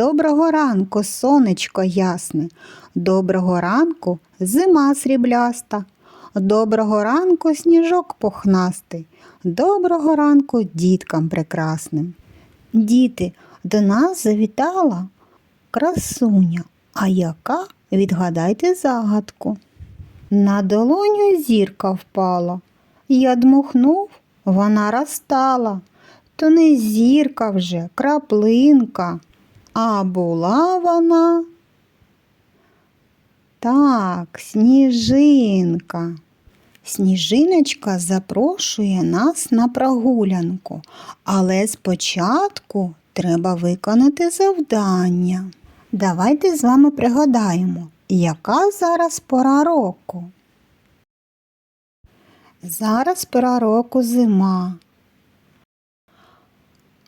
Доброго ранку, сонечко ясне, доброго ранку зима срібляста, доброго ранку сніжок пухнастий, доброго ранку діткам прекрасним. Діти, до нас завітала красуня, а яка? Відгадайте загадку. На долоню зірка впала, я дмухнув, вона розтала. То не зірка вже, краплинка, а була вона. Так, сніжинка. Сніжиночка запрошує нас на прогулянку, але спочатку треба виконати завдання. Давайте з вами пригадаємо, яка зараз пора року. Зараз пора року зима.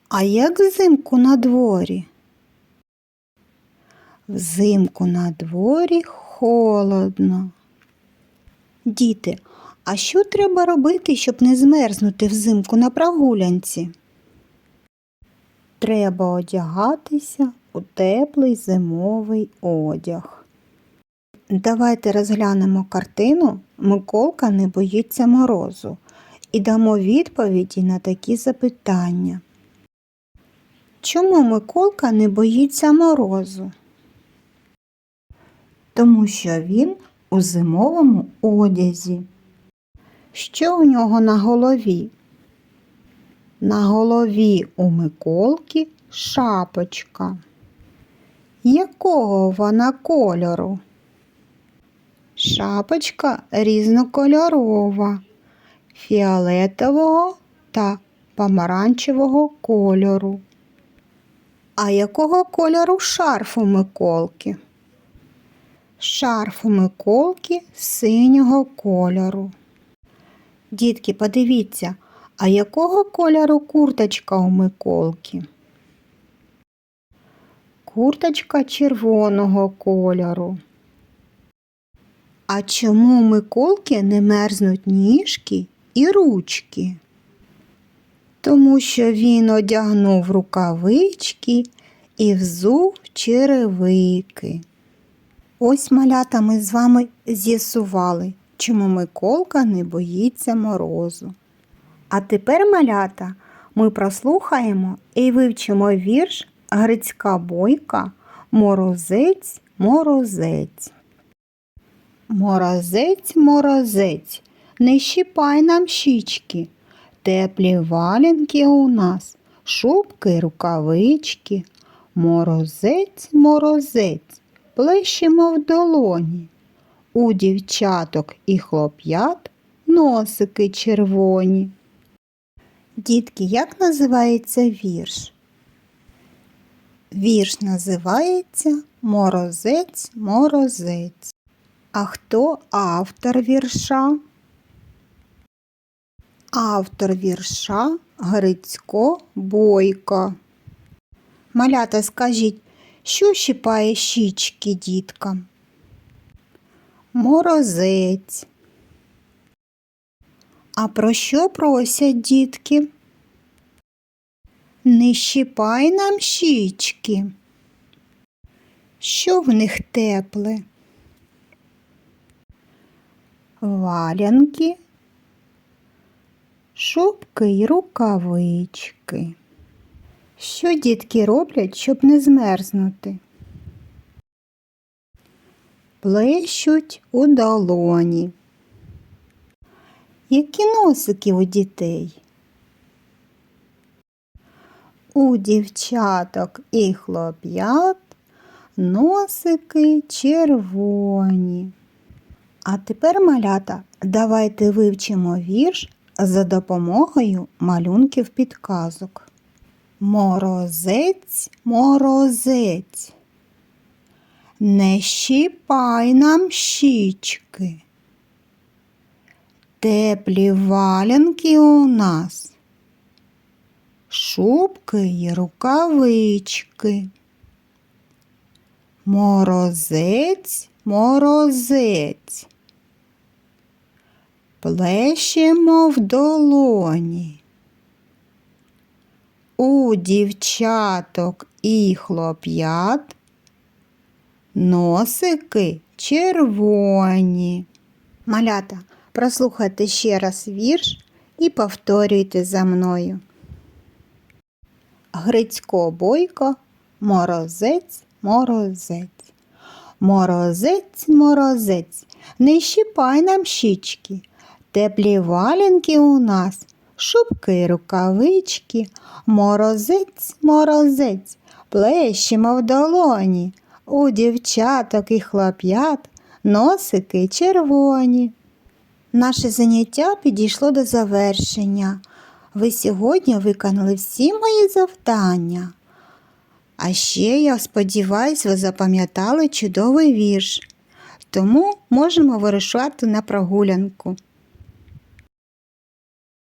А як взимку на дворі? Взимку на дворі холодно. Діти, а що треба робити, щоб не змерзнути взимку на прогулянці? Треба одягатися у теплий зимовий одяг. Давайте розглянемо картину Миколка не боїться морозу і дамо відповіді на такі запитання. Чому Миколка не боїться морозу? Тому що він у зимовому одязі. Що у нього на голові? На голові у Миколки шапочка. Якого вона кольору? Шапочка різнокольорова, фіолетового та помаранчевого кольору. А якого кольору шарф у Миколки? Шарф у Миколки синього кольору. Дітки, подивіться, а якого кольору курточка у Миколки? Курточка червоного кольору. А чому у Миколки не мерзнуть ніжки і ручки? Тому що він одягнув рукавички і взув черевики. Ось малята ми з вами з'ясували, чому Миколка не боїться морозу. А тепер, малята, ми прослухаємо і вивчимо вірш Грицька бойка Морозець, морозець. Морозець, морозець, не щіпай нам щічки, теплі валянки у нас, шубки, рукавички. Морозець, морозець, плещемо в долоні. У дівчаток і хлоп'ят носики червоні. Дітки, як називається вірш? Вірш називається Морозець, морозець. А хто автор вірша? Автор вірша Грицько Бойко. Малята, скажіть, що щипає щічки діткам? Морозець. А про що просять дітки? Не щипай нам щічки. Що в них тепле? Валянки, шубки й рукавички. Що дітки роблять, щоб не змерзнути? Плещуть у долоні. Які носики у дітей? У дівчаток і хлоп'ят носики червоні. А тепер, малята, давайте вивчимо вірш за допомогою малюнків підказок. Морозець, морозець, не щіпай нам щічки. Теплі валянки у нас, шубки й рукавички. Морозець, морозець, плещемо в долоні. У дівчаток і хлоп'ят носики червоні. Малята, прослухайте ще раз вірш і повторюйте за мною. Грицько бойко, морозець, морозець. Морозець, морозець, не щіпай нам щічки. Теплі валянки у нас, шубки, рукавички. Морозець, морозець, плещемо в долоні. У дівчаток і хлоп'ят носики червоні. Наше заняття підійшло до завершення. Ви сьогодні виконали всі мої завдання. А ще, я сподіваюсь, ви запам'ятали чудовий вірш. Тому можемо вирушати на прогулянку.